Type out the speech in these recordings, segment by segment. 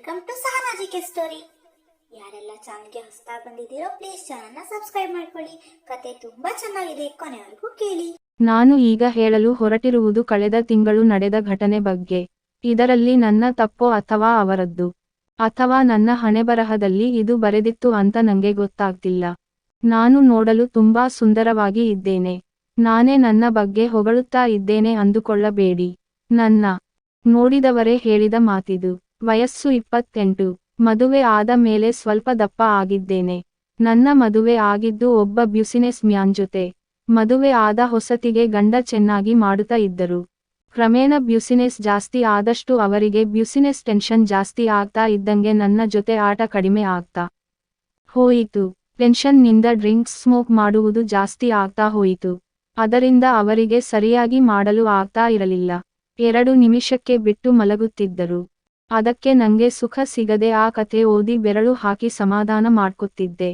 Welcome to ಸಹನಾಜಿಕೆ story ಯಾರೆಲ್ಲ ಚಾನಲ್ಗೆ ಹೊಸದಾಗಿ ಬಂದಿದ್ದೀರೋ ಪ್ಲೀಸ್ ಚಾನಲ್ನ ಸಬ್ಸ್ಕ್ರೈಬ್ ಮಾಡ್ಕೊಳ್ಳಿ. ಕತೆ ತುಂಬಾ ಚೆನ್ನಾಗಿದೆ, ಕೊನೆವರೆಗೂ ಕೇಳಿ. ನಾನು ಈಗ ಹೇಳಲು ಹೊರಟಿರುವುದು ಕಳೆದ ತಿಂಗಳು ನಡೆದ ಘಟನೆ ಬಗ್ಗೆ. ಇದರಲ್ಲಿ ನನ್ನ ತಪ್ಪೋ ಅಥವಾ ಅವರದ್ದು? ಅಥವಾ ನನ್ನ ಹಣೆಬರಹದಲ್ಲಿ ಇದು ಬರೆದಿತ್ತು ಅಂತ ನಂಗೆ ಗೊತ್ತಾಗ್ತಿಲ್ಲ. ನಾನು ನೋಡಲು ತುಂಬಾ ಸುಂದರವಾಗಿ ಇದ್ದೇನೆ. ನಾನೇ ನನ್ನ ಬಗ್ಗೆ ಹೊಗಳುತ್ತಾ ಇದ್ದೇನೆ ಅಂದುಕೊಳ್ಳಬೇಡಿ. ನನ್ನ ನೋಡಿದವರೇ ಹೇಳಿದ ಮಾತಿದು. ವಯಸ್ಸು ಇಪ್ಪತ್ತೆಂಟು. ಮದುವೆ ಆದ ಮೇಲೆ ಸ್ವಲ್ಪ ದಪ್ಪ ಆಗಿದ್ದೇನೆ. ನನ್ನ ಮದುವೆ ಆಗಿದ್ದು ಒಬ್ಬ ಬ್ಯುಸಿನೆಸ್ ಮ್ಯಾನ್ ಜೊತೆ. ಮದುವೆ ಆದ ಹೊಸತಿಗೆ ಗಂಡ ಚೆನ್ನಾಗಿ ಮಾಡುತ್ತಾ ಇದ್ದರು. ಕ್ರಮೇಣ ಬ್ಯುಸಿನೆಸ್ ಜಾಸ್ತಿ ಆದಷ್ಟು ಅವರಿಗೆ ಬ್ಯುಸಿನೆಸ್ ಟೆನ್ಷನ್ ಜಾಸ್ತಿ ಆಗ್ತಾ ಇದ್ದಂಗೆ ನನ್ನ ಜೊತೆ ಆಟ ಕಡಿಮೆ ಆಗ್ತಾ ಹೋಯಿತು. ಟೆನ್ಷನ್ನಿಂದ ಡ್ರಿಂಕ್ಸ್ ಸ್ಮೋಕ್ ಮಾಡುವುದು ಜಾಸ್ತಿ ಆಗ್ತಾ ಹೋಯಿತು. ಅದರಿಂದ ಅವರಿಗೆ ಸರಿಯಾಗಿ ಮಾಡಲು ಆಗ್ತಾ ಇರಲಿಲ್ಲ. ಎರಡು ನಿಮಿಷಕ್ಕೆ ಬಿಟ್ಟು ಮಲಗುತ್ತಿದ್ದರು. ಅದಕ್ಕೆ ನಂಗೆ ಸುಖ ಸಿಗದೆ ಆ ಕತೆ ಓದಿ ಬೆರಳು ಹಾಕಿ ಸಮಾಧಾನ ಮಾಡ್ಕೊತಿದ್ದೆ.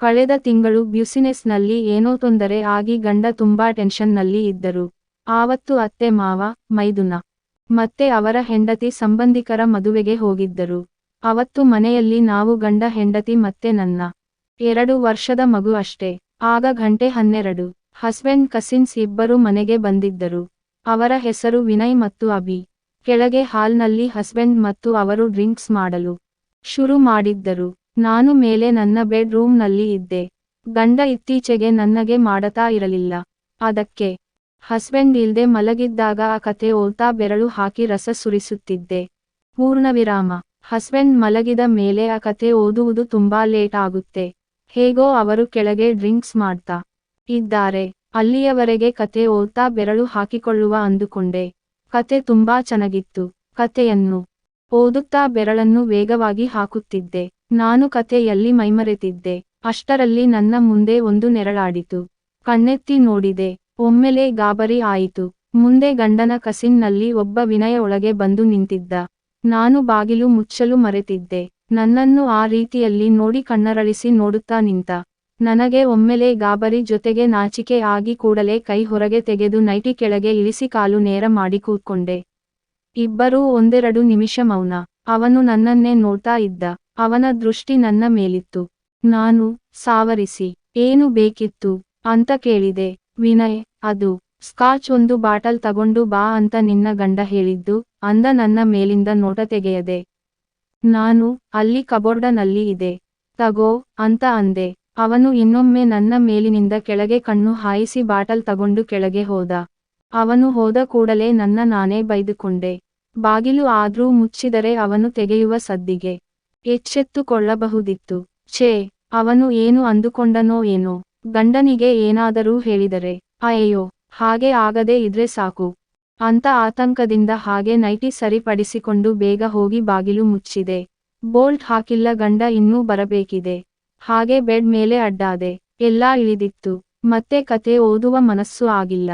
ಕಳೆದ ತಿಂಗಳು ಬ್ಯುಸಿನೆಸ್ನಲ್ಲಿ ಏನೋ ತೊಂದರೆ ಆಗಿ ಗಂಡ ತುಂಬಾ ಟೆನ್ಷನ್ನಲ್ಲಿ ಇದ್ದರು. ಆವತ್ತು ಅತ್ತೆ, ಮಾವ, ಮೈದುನ, ಮತ್ತೆ ಅವರ ಹೆಂಡತಿ ಸಂಬಂಧಿಕರ ಮದುವೆಗೆ ಹೋಗಿದ್ದರು. ಅವತ್ತು ಮನೆಯಲ್ಲಿ ನಾವು ಗಂಡ, ಹೆಂಡತಿ ಮತ್ತೆ ನನ್ನ ಎರಡು ವರ್ಷದ ಮಗು ಅಷ್ಟೇ. ಆಗ ಗಂಟೆ ಹನ್ನೆರಡು. ಹಸ್ಬೆಂಡ್, ಕಸಿನ್ಸ್ ಇಬ್ಬರು ಮನೆಗೆ ಬಂದಿದ್ದರು. ಅವರ ಹೆಸರು ವಿನಯ್ ಮತ್ತು ಅಭಿ. ಕೆಳಗೆ ಹಾಲ್ನಲ್ಲಿ ಹಸ್ಬೆಂಡ್ ಮತ್ತು ಅವರು ಡ್ರಿಂಕ್ಸ್ ಮಾಡಲು ಶುರು ಮಾಡಿದ್ದರು. ನಾನು ಮೇಲೆ ನನ್ನ ಬೆಡ್ ರೂಮ್ನಲ್ಲಿ ಇದ್ದೆ. ಗಂಡ ಇತ್ತೀಚೆಗೆ ನನಗೆ ಮಾಡತಾ ಇರಲಿಲ್ಲ. ಅದಕ್ಕೆ ಹಸ್ಬೆಂಡ್ ಇಲ್ದೆ ಮಲಗಿದ್ದಾಗ ಆ ಕತೆ ಓಲ್ತಾ ಬೆರಳು ಹಾಕಿ ರಸ ಸುರಿಸುತ್ತಿದ್ದೆ. ಪೂರ್ಣವಿರಾಮ. ಹಸ್ಬೆಂಡ್ ಮಲಗಿದ ಮೇಲೆ ಆ ಕತೆ ಓದುವುದು ತುಂಬಾ ಲೇಟ್ ಆಗುತ್ತೆ. ಹೇಗೋ ಅವರು ಕೆಳಗೆ ಡ್ರಿಂಕ್ಸ್ ಮಾಡ್ತಾ ಇದ್ದಾರೆ. ಅಲ್ಲಿಯವರೆಗೆ ಕತೆ ಓದ್ತಾ ಬೆರಳು ಹಾಕಿಕೊಳ್ಳುವ ಅಂದುಕೊಂಡೆ. ಕತೆ ತುಂಬಾ ಚೆನ್ನಾಗಿತ್ತು. ಕತೆಯನ್ನು ಓದುತ್ತಾ ಬೆರಳನ್ನು ವೇಗವಾಗಿ ಹಾಕುತ್ತಿದ್ದೆ. ನಾನು ಕತೆಯಲ್ಲಿ ಮೈಮರೆತಿದ್ದೆ. ಅಷ್ಟರಲ್ಲಿ ನನ್ನ ಮುಂದೆ ಒಂದು ನೆರಳಾಡಿತು. ಕಣ್ಣೆತ್ತಿ ನೋಡಿದೆ. ಒಮ್ಮೆಲೆ ಗಾಬರಿ ಆಯಿತು. ಮುಂದೆ ಗಂಡನ ಕಸಿನ್ನಲ್ಲಿ ಒಬ್ಬ ವಿನಯ ಒಳಗೆ ಬಂದು ನಿಂತಿದ್ದ. ನಾನು ಬಾಗಿಲು ಮುಚ್ಚಲು ಮರೆತಿದ್ದೆ. ನನ್ನನ್ನು ಆ ರೀತಿಯಲ್ಲಿ ನೋಡಿ ಕಣ್ಣರಳಿಸಿ ನೋಡುತ್ತಾ ನಿಂತ. ನನಗೆ ಒಮ್ಮೆಲೆ ಗಾಬರಿ ಜೊತೆಗೆ ನಾಚಿಕೆ ಆಗಿ ಕೂಡಲೇ ಕೈ ಹೊರಗೆ ತೆಗೆದು ನೈಟಿ ಕೆಳಗೆ ಇಳಿಸಿ ಕಾಲು ನೇರ ಮಾಡಿ ಕೂತ್ಕೊಂಡೆ. ಇಬ್ಬರೂ ಒಂದೆರಡು ನಿಮಿಷ ಮೌನ. ಅವನು ನನ್ನನ್ನೇ ನೋಡ್ತಾ ಇದ್ದ. ಅವನ ದೃಷ್ಟಿ ನನ್ನ ಮೇಲಿತ್ತು. ನಾನು ಸಾವರಿಸಿ, ಏನು ಬೇಕಿತ್ತು? ಅಂತ ಕೇಳಿದೆ. ವಿನಯ್, ಅದು ಸ್ಕಾಚ್ ಒಂದು ಬಾಟಲ್ ತಗೊಂಡು ಬಾ ಅಂತ ನಿನ್ನ ಗಂಡ ಹೇಳಿದ್ದು, ಅಂದ ನನ್ನ ಮೇಲಿಂದ ನೋಟ ತೆಗೆಯದೆ. ನಾನು ಅಲ್ಲಿ ಕಬೋರ್ಡನಲ್ಲಿ ಇದೆ. ತಗೋ, ಅಂತ ಅಂದೆ. ಅವನು ಇನ್ನೊಮ್ಮೆ ನನ್ನ ಮೇಲಿನಿಂದ ಕೆಳಗೆ ಕಣ್ಣು ಹಾಯಿಸಿ ಬಾಟಲ್ ತಗೊಂಡು ಕೆಳಗೆ ಹೋದ. ಅವನು ಹೋದ ಕೂಡಲೇ ನನ್ನ ನಾನೇ ಬೈದುಕೊಂಡೆ. ಬಾಗಿಲು ಆದ್ರೂ ಮುಚ್ಚಿದರೆ ಅವನು ತೆಗೆಯುವ ಸದ್ದಿಗೆ ಎಚ್ಚೆತ್ತುಕೊಳ್ಳಬಹುದಿತ್ತು. ಛೇ, ಅವನು ಏನು ಅಂದುಕೊಂಡನೋ ಏನೋ. ಗಂಡನಿಗೆ ಏನಾದರೂ ಹೇಳಿದರೆ ಅಯ್ಯೋ ಹಾಗೆ ಆಗದೆ ಇದ್ರೆ ಸಾಕು. ಅಂತ ಆತಂಕದಿಂದ ಹಾಗೆ ನೈಟಿ ಸರಿಪಡಿಸಿಕೊಂಡು ಬೇಗ ಹೋಗಿ ಬಾಗಿಲು ಮುಚ್ಚಿದೆ. ಬೋಲ್ಟ್ ಹಾಕಿಲ್ಲ ಗಂಡ ಇನ್ನೂ ಬರಬೇಕಿದೆ. ಹಾಗೆ ಬೆಡ್ ಮೇಲೆ ಅಡ್ಡಾದೆ. ಎಲ್ಲಾ ಇಳಿದಿತ್ತು. ಮತ್ತೆ ಕತೆ ಓದುವ ಮನಸ್ಸು ಆಗಿಲ್ಲ.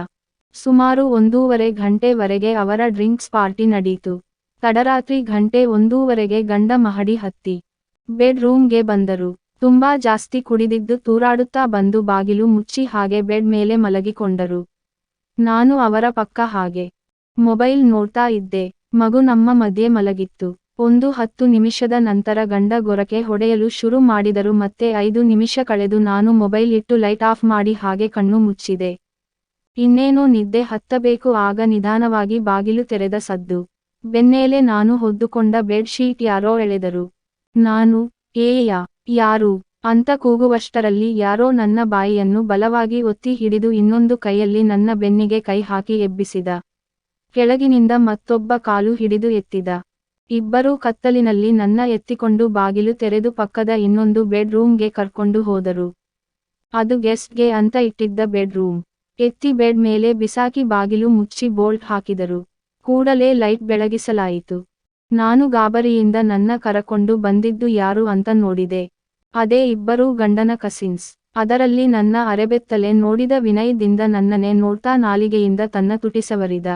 ಸುಮಾರು ಒಂದೂವರೆ ಗಂಟೆವರೆಗೆ ಅವರ ಡ್ರಿಂಕ್ಸ್ ಪಾರ್ಟಿ ನಡೀತು. ತಡರಾತ್ರಿ ಗಂಟೆ ಒಂದೂವರೆಗೆ ಗಂಡ ಮಹಡಿ ಹತ್ತಿ. ಬೆಡ್ ರೂಮ್ಗೆ ಬಂದರು. ತುಂಬಾ ಜಾಸ್ತಿ ಕುಡಿದಿದ್ದು ತೂರಾಡುತ್ತಾ ಬಂದು ಬಾಗಿಲು ಮುಚ್ಚಿ ಹಾಗೆ ಬೆಡ್ ಮೇಲೆ ಮಲಗಿಕೊಂಡರು. ನಾನು ಅವರ ಪಕ್ಕ ಹಾಗೆ. ಮೊಬೈಲ್ ನೋಡ್ತಾ ಇದ್ದೆ. ಮಗು ನಮ್ಮ ಮಧ್ಯೆ ಮಲಗಿತ್ತು. ಒಂದು ಹತ್ತು ನಿಮಿಷದ ನಂತರ ಗಂಡ ಗೊರಕೆ ಹೊಡೆಯಲು ಶುರು ಮಾಡಿದರು. ಮತ್ತೆ ಐದು ನಿಮಿಷ ಕಳೆದು ನಾನು ಮೊಬೈಲ್ ಇಟ್ಟು ಲೈಟ್ ಆಫ್ ಮಾಡಿ ಹಾಗೆ ಕಣ್ಣು ಮುಚ್ಚಿದೆ. ಇನ್ನೇನೋ ನಿದ್ದೆ ಹತ್ತಬೇಕು. ಆಗ ನಿಧಾನವಾಗಿ ಬಾಗಿಲು ತೆರೆದ ಸದ್ದು. ಬೆನ್ನೇಲೆ ನಾನು ಹೊದ್ದುಕೊಂಡ ಬೆಡ್ ಶೀಟ್ ಯಾರೋ ಎಳೆದರು. ನಾನು ಏಯ ಯಾರು? ಅಂತ ಕೂಗುವಷ್ಟರಲ್ಲಿ ಯಾರೋ ನನ್ನ ಬಾಯಿಯನ್ನು ಬಲವಾಗಿ ಒತ್ತಿ ಹಿಡಿದು ಇನ್ನೊಂದು ಕೈಯಲ್ಲಿ ನನ್ನ ಬೆನ್ನಿಗೆ ಕೈ ಹಾಕಿ ಎಬ್ಬಿಸಿದ. ಕೆಳಗಿನಿಂದ ಮತ್ತೊಬ್ಬ ಕಾಲು ಹಿಡಿದು ಎತ್ತಿದ. ಇಬ್ಬರೂ ಕತ್ತಲಿನಲ್ಲಿ ನನ್ನ ಎತ್ತಿಕೊಂಡು ಬಾಗಿಲು ತೆರೆದು ಪಕ್ಕದ ಇನ್ನೊಂದು ಬೆಡ್ ರೂಮ್ಗೆ ಕರ್ಕೊಂಡು ಹೋದರು. ಅದು ಗೆಸ್ಟ್ಗೆ ಅಂತ ಇಟ್ಟಿದ್ದ ಬೆಡ್ರೂಮ್. ಎತ್ತಿ ಬೆಡ್ ಮೇಲೆ ಬಿಸಾಕಿ ಬಾಗಿಲು ಮುಚ್ಚಿ ಬೋಲ್ಟ್ ಹಾಕಿದರು. ಕೂಡಲೇ ಲೈಟ್ ಬೆಳಗಿಸಲಾಯಿತು. ನಾನು ಗಾಬರಿಯಿಂದ ನನ್ನ ಕರಕೊಂಡು ಬಂದಿದ್ದು ಯಾರು ಅಂತ ನೋಡಿದೆ. ಅದೇ ಇಬ್ಬರೂ ಗಂಡನ ಕಸಿನ್ಸ್. ಅದರಲ್ಲಿ ನನ್ನ ಅರೆಬೆತ್ತಲೆ ನೋಡಿದ ವಿನಯದಿಂದ ನನ್ನನೆ ನೋಡ್ತಾ ನಾಲಿಗೆಯಿಂದ ತನ್ನ ತುಟಿಸವರಿದ.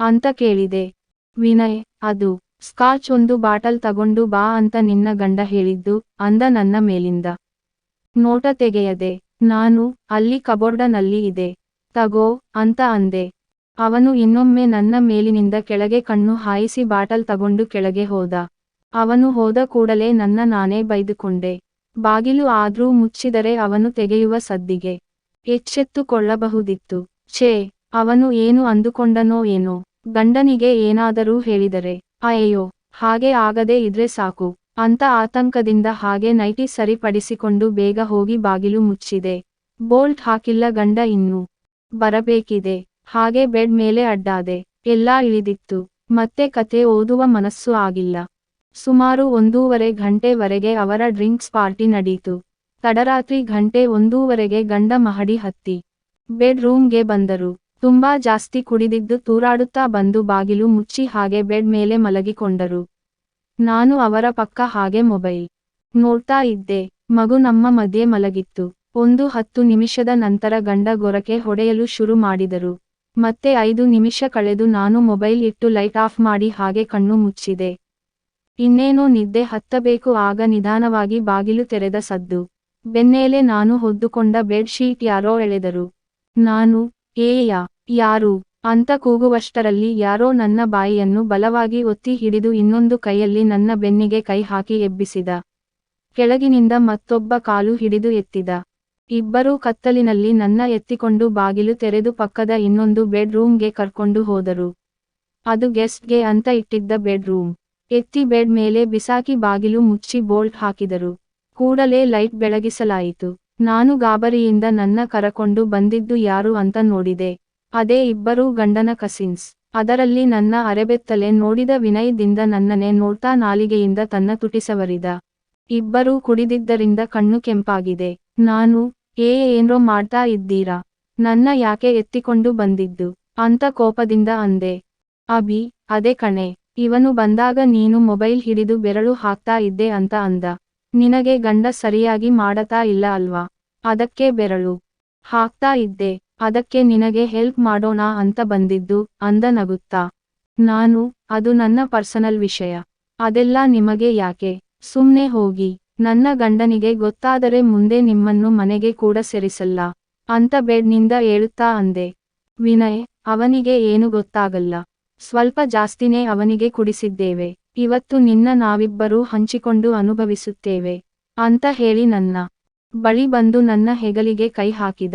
ಅಂತ ಕೇಳಿದೆ. ವಿನಯ್, ಅದು ಸ್ಕಾಚ್ ಒಂದು ಬಾಟಲ್ ತಗೊಂಡು ಬಾ ಅಂತ ನಿನ್ನ ಗಂಡ ಹೇಳಿದ್ದು, ಅಂದ ನನ್ನ ಮೇಲಿಂದ. ನೋಟ ತೆಗೆಯದೆ, ನಾನು ಅಲ್ಲಿ ಕಬೋರ್ಡನಲ್ಲಿ ಇದೆ, ತಗೋ ಅಂತ ಅಂದೆ. ಅವನು ಇನ್ನೊಮ್ಮೆ ನನ್ನ ಮೇಲಿನಿಂದ ಕೆಳಗೆ ಕಣ್ಣು ಹಾಯಿಸಿ ಬಾಟಲ್ ತಗೊಂಡು ಕೆಳಗೆ ಹೋದ. ಅವನು ಹೋದ ಕೂಡಲೇ ನನ್ನ ನಾನೇ ಬೈದುಕೊಂಡೆ. ಬಾಗಿಲು ಆದ್ರೂ ಮುಚ್ಚಿದರೆ ಅವನು ತೆಗೆಯುವ ಸದ್ದಿಗೆ ಎಚ್ಚೆತ್ತುಕೊಳ್ಳಬಹುದಿತ್ತು. ಛೇ, ಅವನು ಏನು ಅಂದುಕೊಂಡನೋ ಏನೋ, ಗಂಡನಿಗೆ ಏನಾದರೂ ಹೇಳಿದರೆ. ಅಯ್ಯೋ ಹಾಗೆ ಆಗದೆ ಇದ್ರೆ ಸಾಕು. ಅಂತ ಆತಂಕದಿಂದ ಹಾಗೆ ನೈಟಿ ಸರಿಪಡಿಸಿಕೊಂಡು ಬೇಗ ಹೋಗಿ ಬಾಗಿಲು ಮುಚ್ಚಿದೆ. ಬೋಲ್ಟ್ ಹಾಕಿಲ್ಲ ಗಂಡ ಇನ್ನು. ಬರಬೇಕಿದೆ. ಹಾಗೆ ಬೆಡ್ ಮೇಲೆ ಅಡ್ಡಾದೆ. ಎಲ್ಲಾ ಇಳಿದಿತ್ತು. ಮತ್ತೆ ಕತೆ ಓದುವ ಮನಸ್ಸು ಆಗಿಲ್ಲ. ಸುಮಾರು ಒಂದೂವರೆ ಗಂಟೆವರೆಗೆ ಅವರ ಡ್ರಿಂಕ್ಸ್ ಪಾರ್ಟಿ ನಡೀತು. ತಡರಾತ್ರಿ ಘಂಟೆ ಒಂದೂವರೆಗೆ ಗಂಡ ಮಹಡಿ ಹತ್ತಿ. ಬೆಡ್ ರೂಮ್ಗೆ ಬಂದರು. ತುಂಬಾ ಜಾಸ್ತಿ ಕುಡಿದಿದ್ದು ತೂರಾಡುತ್ತಾ ಬಂದು ಬಾಗಿಲು ಮುಚ್ಚಿ ಹಾಗೆ ಬೆಡ್ ಮೇಲೆ ಮಲಗಿಕೊಂಡರು. ನಾನು ಅವರ ಪಕ್ಕ ಹಾಗೆ ಮೊಬೈಲ್ ನೋಡ್ತಾ ಇದ್ದೆ. ಮಗು ನಮ್ಮ ಮಧ್ಯೆ ಮಲಗಿತ್ತು. ಒಂದು ಹತ್ತು ನಿಮಿಷದ ನಂತರ ಗಂಡ ಗೊರಕೆ ಹೊಡೆಯಲು ಶುರು ಮಾಡಿದರು. ಮತ್ತೆ ಐದು ನಿಮಿಷ ಕಳೆದು ನಾನು ಮೊಬೈಲ್ ಇಟ್ಟು ಲೈಟ್ ಆಫ್ ಮಾಡಿ ಹಾಗೆ ಕಣ್ಣು ಮುಚ್ಚಿದೆ. ಇನ್ನೇನೋ ನಿದ್ದೆ ಹತ್ತಬೇಕು ಆಗ ನಿಧಾನವಾಗಿ ಬಾಗಿಲು ತೆರೆದ ಸದ್ದು. ಬೆನ್ನೇಲೆ ನಾನು ಹೊದ್ದುಕೊಂಡ ಬೆಡ್ ಶೀಟ್ ಯಾರೋ ಎಳೆದರು. ನಾನು ಏಯ ಯಾರು? ಅಂತ ಕೂಗುವಷ್ಟರಲ್ಲಿ ಯಾರೋ ನನ್ನ ಬಾಯಿಯನ್ನು ಬಲವಾಗಿ ಒತ್ತಿ ಹಿಡಿದು ಇನ್ನೊಂದು ಕೈಯಲ್ಲಿ ನನ್ನ ಬೆನ್ನಿಗೆ ಕೈ ಹಾಕಿ ಎಬ್ಬಿಸಿದ. ಕೆಳಗಿನಿಂದ ಮತ್ತೊಬ್ಬ ಕಾಲು ಹಿಡಿದು ಎತ್ತಿದ. ಇಬ್ಬರೂ ಕತ್ತಲಿನಲ್ಲಿ ನನ್ನ ಎತ್ತಿಕೊಂಡು ಬಾಗಿಲು ತೆರೆದು ಪಕ್ಕದ ಇನ್ನೊಂದು ಬೆಡ್ ರೂಮ್ಗೆ ಕರ್ಕೊಂಡು ಹೋದರು. ಅದು ಗೆಸ್ಟ್ಗೆ ಅಂತ ಇಟ್ಟಿದ್ದ ಬೆಡ್ ರೂಮ್ ಎತ್ತಿ ಬೆಡ್ ಮೇಲೆ ಬಿಸಾಕಿ ಬಾಗಿಲು ಮುಚ್ಚಿ ಬೋಲ್ಟ್ ಹಾಕಿದರು. ಕೂಡಲೇ ಲೈಟ್ ಬೆಳಗಿಸಲಾಯಿತು. ನಾನು ಗಾಬರಿಯಿಂದ ನನ್ನ ಕರಕೊಂಡು ಬಂದಿದ್ದು ಯಾರು ಅಂತ ನೋಡಿದೆ. ಅದೇ ಇಬ್ಬರೂ ಗಂಡನ ಕಸಿನ್ಸ್ ಅದರಲ್ಲಿ ನನ್ನ ಅರೆಬೆತ್ತಲೆ ನೋಡಿದ ವಿನಯದಿಂದ ನನ್ನನೆ ನೋಡ್ತಾ ನಾಲಿಗೆಯಿಂದ ತನ್ನ ತುಟಿಸವರಿದ. ಇಬ್ಬರೂ ಕುಡಿದಿದ್ದರಿಂದ ಕಣ್ಣು ಕೆಂಪಾಗಿದೆ. ನಾನು, ಏ, ಏನ್ರೋ ಮಾಡ್ತಾ ಇದ್ದೀರಾ? ನನ್ನ ಯಾಕೆ ಎತ್ತಿಕೊಂಡು ಬಂದಿದ್ದು? ಅಂತ ಕೋಪದಿಂದ ಅಂದೆ. ಅಭಿ, ಅದೇ ಕಣೆ. ಇವನು ಬಂದಾಗ ನೀನು ಮೊಬೈಲ್ ಹಿಡಿದು ಬೆರಳು ಹಾಕ್ತಾ ಇದ್ದೆ, ಅಂತ ಅಂದ. ನಿನಗೆ ಗಂಡ ಸರಿಯಾಗಿ ಮಾಡತಾ ಇಲ್ಲ ಅಲ್ವಾ? ಅದಕ್ಕೆ ಬೆರಳು. ಹಾಕ್ತಾ ಇದ್ದೆ. ಅದಕ್ಕೆ ನಿನಗೆ ಹೆಲ್ಪ್ ಮಾಡೋಣ ಅಂತ ಬಂದಿದ್ದು, ಅಂದ ನಗುತ್ತಾ. ನಾನು, ಅದು ನನ್ನ ಪರ್ಸನಲ್ ವಿಷಯ. ಅದೆಲ್ಲ ನಿಮಗೆ ಯಾಕೆ? ಸುಮ್ನೆ ಹೋಗಿ. ನನ್ನ ಗಂಡನಿಗೆ ಗೊತ್ತಾದರೆ ಮುಂದೆ ನಿಮ್ಮನ್ನು ಮನೆಗೆ ಕೂಡ ಸೇರಿಸಲ್ಲ. ಅಂತ ಬೆಡ್ನಿಂದ ಏಳುತ್ತಾ ಅಂದೆ. ವಿನಯ್, ಅವನಿಗೆ ಏನು ಗೊತ್ತಾಗಲ್ಲ. ಸ್ವಲ್ಪ ಜಾಸ್ತಿನೇ ಅವನಿಗೆ ಕುಡಿಸಿದ್ದೇವೆ. ಇವತ್ತು ನಿನ್ನ ನಾವಿಬ್ಬರೂ ಹಂಚಿಕೊಂಡು ಅನುಭವಿಸುತ್ತೇವೆ. ಅಂತ ಹೇಳಿ ನನ್ನ ಬಳಿ ಬಂದು ನನ್ನ ಹೆಗಲಿಗೆ ಕೈ ಹಾಕಿದ.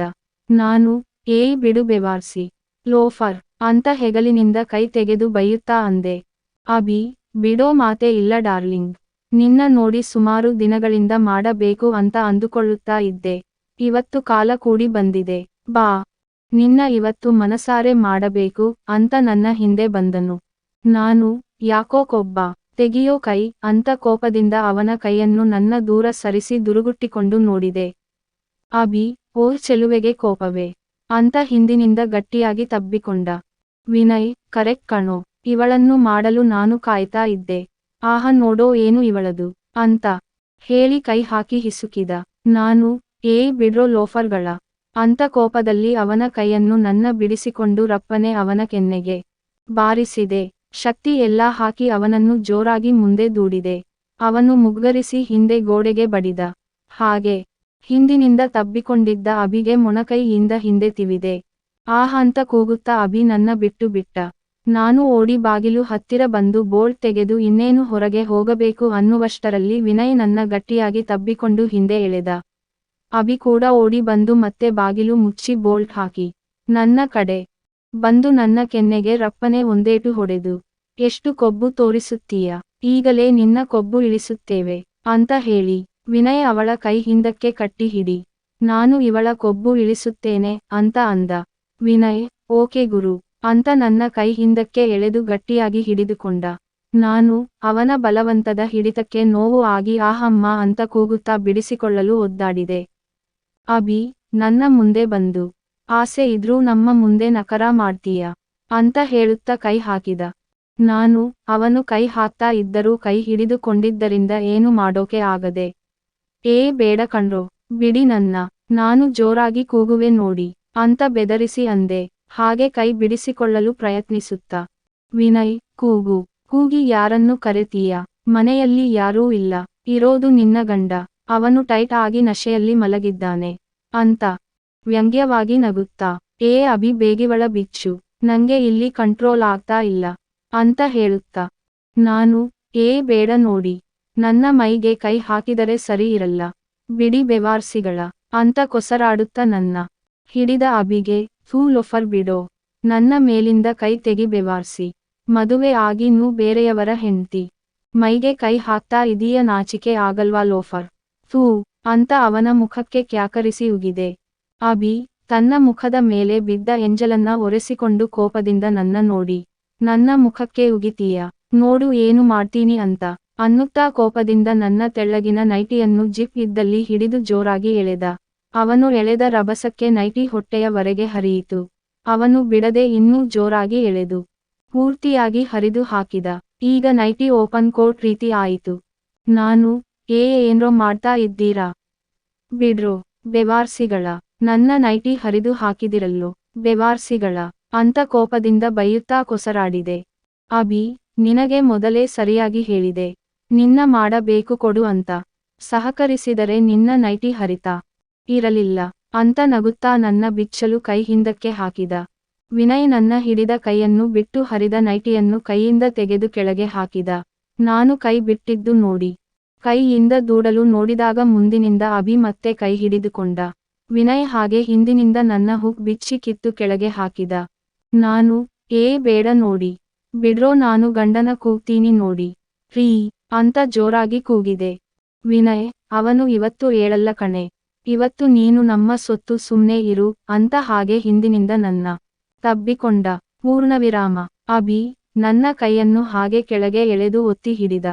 ನಾನು, ಏಯ್ ಬಿಡು ಬೆವಾರ್ಸಿ. ಲೋಫರ್, ಅಂತ ಹೆಗಲಿನಿಂದ ಕೈ ತೆಗೆದು ಬೈಯುತ್ತಾ ಅಂದೆ. ಅಭಿ, ಬಿಡೋ ಮಾತೆ ಇಲ್ಲ ಡಾರ್ಲಿಂಗ್. ನಿನ್ನ ನೋಡಿ ಸುಮಾರು ದಿನಗಳಿಂದ ಮಾಡಬೇಕು ಅಂತ ಅಂದುಕೊಳ್ಳುತ್ತಾ ಇದ್ದೆ. ಇವತ್ತು ಕಾಲ ಕೂಡಿ ಬಂದಿದೆ. ಬಾ. ನಿನ್ನ ಇವತ್ತು ಮನಸಾರೆ ಮಾಡಬೇಕು ಅಂತ ನನ್ನ ಹಿಂದೆ ಬಂದನು. ನಾನು ಯಾಕೋ ಕೊಬ್ಬ. ತೆಗಿಯೋ ಕೈ ಅಂತ ಕೋಪದಿಂದ ಅವನ ಕೈಯನ್ನು ನನ್ನ ದೂರ ಸರಿಸಿ ದುರುಗುಟ್ಟಿಕೊಂಡು ನೋಡಿದೆ. ಅಬಿ ಓ ಚೆಲುವೆಗೆ ಕೋಪವೇ. ಅಂತ ಹಿಂದಿನಿಂದ ಗಟ್ಟಿಯಾಗಿ ತಬ್ಬಿಕೊಂಡ. ವಿನಯ್ ಕರೆಕ್ಟ್ ಕಣೋ. ಇವಳನ್ನು ಮಾಡಲು ನಾನು ಕಾಯ್ತಾ ಇದ್ದೆ. ಆಹ, ನೋಡೋ ಏನು ಇವಳದು? ಅಂತ ಹೇಳಿ ಕೈ ಹಾಕಿ ಹಿಸುಕಿದ. ನಾನು, ಏ, ಬಿಡ್ರೋ ಲೋಫರ್ಗಳ. ಅಂತ ಕೋಪದಲ್ಲಿ ಅವನ ಕೈಯನ್ನು ನನ್ನ ಬಿಡಿಸಿಕೊಂಡು ರಪ್ಪನೆ ಅವನ ಕೆನ್ನೆಗೆ ಬಾರಿಸಿದೆ. ಶಕ್ತಿ ಎಲ್ಲಾ ಹಾಕಿ ಅವನನ್ನು ಜೋರಾಗಿ ಮುಂದೆ ದೂಡಿದೆ. ಅವನು ಮುಗ್ಗರಿಸಿ ಹಿಂದೆ ಗೋಡೆಗೆ ಬಡಿದ. ಹಾಗೆ ಹಿಂದಿನಿಂದ ತಬ್ಬಿಕೊಂಡಿದ್ದ ಅಭಿಗೆ ಮೊಣಕೈಯಿಂದ ಹಿಂದೆ ತಿವಿದೆ. ಆ ಹಂತ ಕೂಗುತ್ತಾ ಅಭಿ ನನ್ನ ಬಿಟ್ಟು ಬಿಟ್ಟ. ನಾನು ಓಡಿ ಬಾಗಿಲು ಹತ್ತಿರ ಬಂದು ಬೋಲ್ಟ್ ತೆಗೆದು ಇನ್ನೇನು ಹೊರಗೆ ಹೋಗಬೇಕು ಅನ್ನುವಷ್ಟರಲ್ಲಿ ವಿನಯ್ ನನ್ನ ಗಟ್ಟಿಯಾಗಿ ತಬ್ಬಿಕೊಂಡು ಹಿಂದೆ ಎಳೆದ. ಅಭಿ ಕೂಡ ಓಡಿ ಬಂದು ಮತ್ತೆ ಬಾಗಿಲು ಮುಚ್ಚಿ ಬೋಲ್ಟ್ ಹಾಕಿ. ನನ್ನ ಕಡೆ ಬಂದು ನನ್ನ ಕೆನ್ನೆಗೆ ರಪ್ಪನೆ ಒಂದೇಟು ಹೊಡೆದು. ಎಷ್ಟು ಕೊಬ್ಬು ತೋರಿಸುತ್ತೀಯ? ಈಗಲೇ ನಿನ್ನ ಕೊಬ್ಬು ಇಳಿಸುತ್ತೇವೆ. ಅಂತ ಹೇಳಿ, ವಿನಯ್ ಅವಳ ಕೈ ಹಿಂದಕ್ಕೆ ಕಟ್ಟಿ ಹಿಡಿ ನಾನು ಇವಳ ಕೊಬ್ಬು ಇಳಿಸುತ್ತೇನೆ ಅಂತ ಅಂದ. ವಿನಯ್, ಓಕೆ ಗುರು, ಅಂತ ನನ್ನ ಕೈ ಹಿಂದಕ್ಕೆ ಎಳೆದು ಗಟ್ಟಿಯಾಗಿ ಹಿಡಿದುಕೊಂಡ. ನಾನು ಅವನ ಬಲವಂತದ ಹಿಡಿತಕ್ಕೆ ನೋವು ಆಗಿ ಆಹಮ್ಮ ಅಂತ ಕೂಗುತ್ತಾ ಬಿಡಿಸಿಕೊಳ್ಳಲು ಒದ್ದಾಡಿದೆ. ಅಭಿ, ನನ್ನ ಮುಂದೆ ಬಂದು. ಆಸೆ ಇದ್ರೂ ನಮ್ಮ ಮುಂದೆ ನಕರ ಮಾಡ್ತೀಯ? ಅಂತ ಹೇಳುತ್ತಾ ಕೈ ಹಾಕಿದ. ನಾನು ಅವನು ಕೈ ಹಾಕ್ತಾ ಇದ್ದರೂ ಕೈ ಹಿಡಿದುಕೊಂಡಿದ್ದರಿಂದ ಏನು ಮಾಡೋಕೆ ಆಗದೆ. ಏ ಬೇಡ ಕಣ್ರೋ, ಬಿಡಿ ನನ್ನ, ನಾನು ಜೋರಾಗಿ ಕೂಗುವೆ ನೋಡಿ, ಅಂತ ಬೆದರಿಸಿ ಅಂದೆ. ಹಾಗೆ ಕೈ ಬಿಡಿಸಿಕೊಳ್ಳಲು ಪ್ರಯತ್ನಿಸುತ್ತ. ವಿನಯ್, ಕೂಗು, ಕೂಗಿ ಯಾರನ್ನು ಕರೆತೀಯ? ಮನೆಯಲ್ಲಿ ಯಾರೂ ಇಲ್ಲ. ಇರೋದು ನಿನ್ನ ಗಂಡ. ಅವನು ಟೈಟ್ ಆಗಿ ನಶೆಯಲ್ಲಿ ಮಲಗಿದ್ದಾನೆ. ಅಂತ ವ್ಯಂಗ್ಯವಾಗಿ ನಗುತ್ತಾ. ಏ ಅಭಿ, ಬೇಗಿವಳ ಬಿಚ್ಚು. ನಂಗೆ ಇಲ್ಲಿ ಕಂಟ್ರೋಲ್ ಆಗ್ತಾ ಇಲ್ಲ. ಅಂತ ಹೇಳುತ್ತಾ, ನಾನು, ಏ ಬೇಡ ನೋಡಿ, ನನ್ನ ಮೈಗೆ ಕೈ ಹಾಕಿದರೆ ಸರಿ ಇರಲ್ಲ, ಬಿಡಿ ಬೆವಾರ್ಸಿಗಳ ಅಂತ ಕೊಸರಾಡುತ್ತ ನನ್ನ ಹಿಡಿದ ಅಬಿಗೆ, ಥೂ ಲೊಫರ್ ಬಿಡೋ, ನನ್ನ ಮೇಲಿಂದ ಕೈ ತೆಗಿ ಬೆವಾರ್ಸಿ, ಮದುವೆ ಆಗಿ ನೂ ಬೇರೆಯವರ ಹೆಂಡ್ತಿ, ಮೈಗೆ ಕೈ ಹಾಕ್ತಾ ಇದೀಯ ನಾಚಿಕೆ ಆಗಲ್ವಾ ಲೋಫರ್, ಥೂ ಅಂತ ಅವನ ಮುಖಕ್ಕೆ ಕ್ಯಾಕರಿಸಿ ಉಗಿದೆ. ಅಬಿ ತನ್ನ ಮುಖದ ಮೇಲೆ ಬಿದ್ದ ಎಂಜಲನ್ನ ಒರೆಸಿಕೊಂಡು ಕೋಪದಿಂದ ನನ್ನ ನೋಡಿ ನನ್ನ ಮುಖಕ್ಕೆ ಉಗಿತೀಯ. ನೋಡು ಏನು ಮಾಡ್ತೀನಿ ಅಂತ. ಅನ್ನುತ್ತಾ ಕೋಪದಿಂದ ನನ್ನ ತೆಳ್ಳಗಿನ ನೈಟಿಯನ್ನು ಜಿಪ್ ಇದ್ದಲ್ಲಿ ಹಿಡಿದು ಜೋರಾಗಿ ಎಳೆದ. ಅವನು ಎಳೆದ ರಭಸಕ್ಕೆ ನೈಟಿ ಹೊಟ್ಟೆಯವರೆಗೆ ಹರಿಯಿತು. ಅವನು ಬಿಡದೆ ಇನ್ನೂ ಜೋರಾಗಿ ಎಳೆದು. ಪೂರ್ತಿಯಾಗಿ ಹರಿದು ಹಾಕಿದ. ಈಗ ನೈಟಿ ಓಪನ್ ಕೋರ್ಟ್ ರೀತಿ ಆಯಿತು. ನಾನು ಏ ಏನ್ರೋ ಮಾಡ್ತಾ ಇದ್ದೀರಾ? ಬಿಡ್ರೋ. ಬೆವಾರ್ಸಿಗಳ. ನನ್ನ ನೈಟಿ ಹರಿದು ಹಾಕಿದಿರಲ್ಲೋ. ಬೆವಾರ್ಸಿಗಳ. ಅಂತ ಕೋಪದಿಂದ ಬೈಯುತ್ತಾ ಕೊಸರಾಡಿದೆ. ಅಭಿ, ನಿನಗೆ ಮೊದಲೇ ಸರಿಯಾಗಿ ಹೇಳಿದೆ. ನಿನ್ನ ಮಾಡಬೇಕು ಕೊಡು ಅಂತ. ಸಹಕರಿಸಿದರೆ ನಿನ್ನ ನೈಟಿ ಹರಿತಾ. ಇರಲಿಲ್ಲ. ಅಂತ ನಗುತ್ತಾ ನನ್ನ ಬಿಚ್ಚಲು ಕೈ ಹಿಂದಕ್ಕೆ ಹಾಕಿದ. ವಿನಯ್ ನನ್ನ ಹಿಡಿದ ಕೈಯನ್ನು ಬಿಟ್ಟು ಹರಿದ ನೈಟಿಯನ್ನು ಕೈಯಿಂದ ತೆಗೆದು ಕೆಳಗೆ ಹಾಕಿದ. ನಾನು ಕೈ ಬಿಟ್ಟಿದ್ದು ನೋಡಿ. ಕೈಯಿಂದ ದೂಡಲು ನೋಡಿದಾಗ ಮುಂದಿನಿಂದ ಅಭಿ ಮತ್ತೆ ಕೈ ಹಿಡಿದುಕೊಂಡ. ವಿನಯ್ ಹಾಗೆ ಹಿಂದಿನಿಂದ ನನ್ನ ಹುಕ್ ಬಿಚ್ಚಿ ಕಿತ್ತು ಕೆಳಗೆ ಹಾಕಿದ. ನಾನು, ಏ ಬೇಡ ನೋಡಿ. ಬಿಡ್ರೋ ನಾನು ಗಂಡನ ಕೂಗ್ತೀನಿ ನೋಡಿ. ರೀ, ಅಂತ ಜೋರಾಗಿ ಕೂಗಿದೆ. ವಿನಯ್, ಅವನು ಇವತ್ತು ಏಳಲ್ಲ ಕಣೆ. ಇವತ್ತು ನೀನು ನಮ್ಮ ಸೊತ್ತು ಸುಮ್ನೆ ಇರು, ಅಂತ ಹಾಗೆ ಹಿಂದಿನಿಂದ ನನ್ನ ತಬ್ಬಿಕೊಂಡ ಪೂರ್ಣವಿರಾಮ. ಅಭಿ, ನನ್ನ ಕೈಯನ್ನು ಹಾಗೆ ಕೆಳಗೆ ಎಳೆದು ಒತ್ತಿ ಹಿಡಿದ.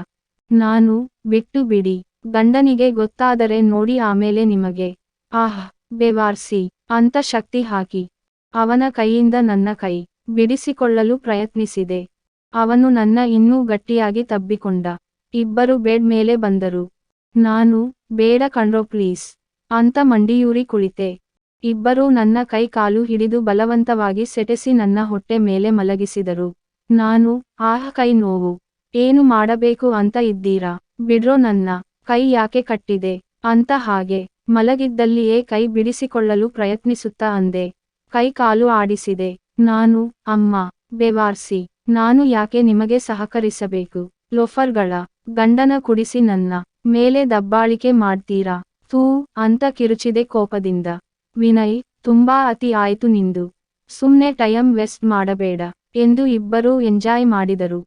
ನಾನು, ಬಿಟ್ಟು ಬಿಡಿ. ಗಂಡನಿಗೆ ಗೊತ್ತಾದರೆ ನೋಡಿ ಆಮೇಲೆ ನಿಮಗೆ. ಆಹ್, ಬೆವಾರ್ಸಿ, ಅಂತ ಶಕ್ತಿ ಹಾಕಿ. ಅವನ ಕೈಯಿಂದ ನನ್ನ ಕೈ ಬಿಡಿಸಿಕೊಳ್ಳಲು ಪ್ರಯತ್ನಿಸಿದೆ. ಅವನು ನನ್ನ ಇನ್ನೂ ಗಟ್ಟಿಯಾಗಿ ತಬ್ಬಿಕೊಂಡ. ಇಬ್ಬರು ಬೆಡ್ ಮೇಲೆ ಬಂದರು. ನಾನು, ಬೇಡ ಕಣ್ರೋ, ಪ್ಲೀಸ್. ಅಂತ ಮಂಡಿಯೂರಿ ಕುಳಿತೆ. ಇಬ್ಬರೂ ನನ್ನ ಕೈ ಕಾಲು ಹಿಡಿದು ಬಲವಂತವಾಗಿ ಸೆಟೆಸಿ ನನ್ನ ಹೊಟ್ಟೆ ಮೇಲೆ ಮಲಗಿಸಿದರು. ನಾನು, ಆಹ, ಕೈ ನೋವು. ಏನು ಮಾಡಬೇಕು ಅಂತ ಇದ್ದೀರಾ? ಬಿಡ್ರೋ ನನ್ನ ಕೈ ಯಾಕೆ ಕಟ್ಟಿದೆ? ಅಂತ ಹಾಗೆ ಮಲಗಿದ್ದಲ್ಲಿಯೇ ಕೈ ಬಿಡಿಸಿಕೊಳ್ಳಲು ಪ್ರಯತ್ನಿಸುತ್ತಾ ಅಂದೆ. ಕೈ ಕಾಲು ಆಡಿಸಿದೆ. ನಾನು, ಅಮ್ಮ, ಬೆವಾರ್ಸಿ, ನಾನು ಯಾಕೆ ನಿಮಗೆ ಸಹಕರಿಸಬೇಕು? ಲೋಫರ್ಗಳ ಗಂಡನ ಕುಡಿಸಿ ನನ್ನ ಮೇಲೆ ದಬ್ಬಾಳಿಕೆ ಮಾಡ್ತೀರಾ? ತೂ ಅಂತ ಕಿರುಚಿದೆ ಕೋಪದಿಂದ. ವಿನಯ್, ತುಂಬಾ ಅತಿ ಆಯಿತು ನಿಂದು. ಸುಮ್ನೆ ಟೈಮ್ ವೆಸ್ಟ್ ಮಾಡಬೇಡ, ಎಂದು ಇಬ್ಬರೂ ಎಂಜಾಯ್ ಮಾಡಿದರು.